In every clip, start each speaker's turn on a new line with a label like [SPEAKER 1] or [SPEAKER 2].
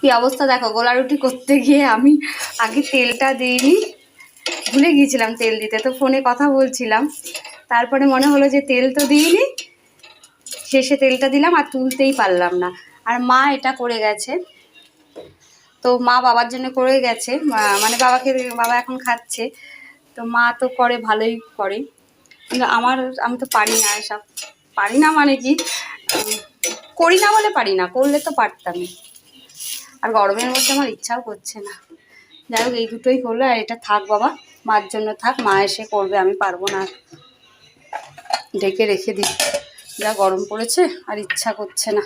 [SPEAKER 1] কি অবস্থা? দেখো গোলা রুটি করতে গিয়ে আমি আগে তেলটা দিইনি। ভুলে গিয়েছিলাম তেল দিতে, তো ফোনে কথা বলছিলাম। তারপরে মনে হলো যে তেল তো দিইনি, শেষে তেলটা দিলাম আর তুলতেই পারলাম না। আর মা এটা করে গেছে। তো মা বাবার জন্য করে গেছে। মানে বাবাকে, বাবা এখন খাচ্ছে। তো মা তো করে, ভালোই করে। কিন্তু আমার, আমি তো পারি না এসব। পারি না মানে কি? করি না বলে পারি না, করলে তো পারতামই। আর গরমের মধ্যে আমার ইচ্ছাও করছে না। যাই হোক, এই দুটোই করল আর এটা থাক বাবা, মার জন্য থাক, মা এসে করবে, আমি পারব না। ডেকে রেখে দিই। যা গরম পড়েছে আর ইচ্ছা করছে না।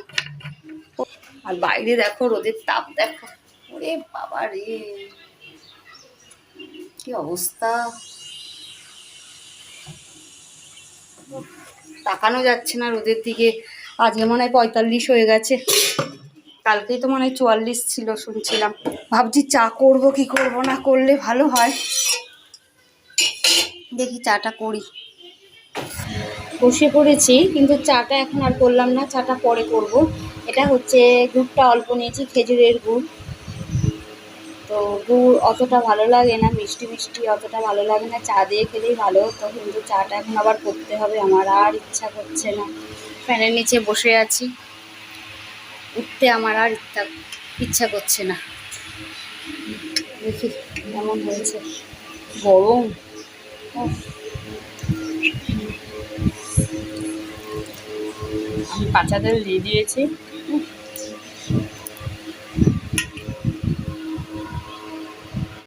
[SPEAKER 1] আর বাইরে দেখো, রোদের তাপ দেখো। ওরে বাবা রে। কি অবস্থা? তাকানো যাচ্ছে না রোদের দিকে। আজকে মনে হয় পঁয়তাল্লিশ হয়ে গেছে। কালকেই তো মনে হয় চুয়াল্লিশ ছিল, শুনছিলাম। ভাবছি চা করব, কি করব, না করলে ভালো হয়। দেখি চাটা করি। বসে পড়েছি, কিন্তু চাটা এখন আর করলাম না, চাটা পরে করব। এটা হচ্ছে গুড়টা অল্প নিয়েছি, খেজুরের গুড়। তো গুড় অতটা ভালো লাগে না, মিষ্টি মিষ্টি অতটা ভালো লাগে না, চা দিয়ে খেলেই ভালো তো কিন্তু চাটা এখন আবার করতে হবে, আমার আর ইচ্ছা করছে না। ফ্যানের নিচে বসে আছি। উঠতে আমার আর ইচ্ছা ইচ্ছা করছে না। দেখি কেমন হয়েছে। গরম। আমি বাচ্চাদের দিয়ে দিয়েছি।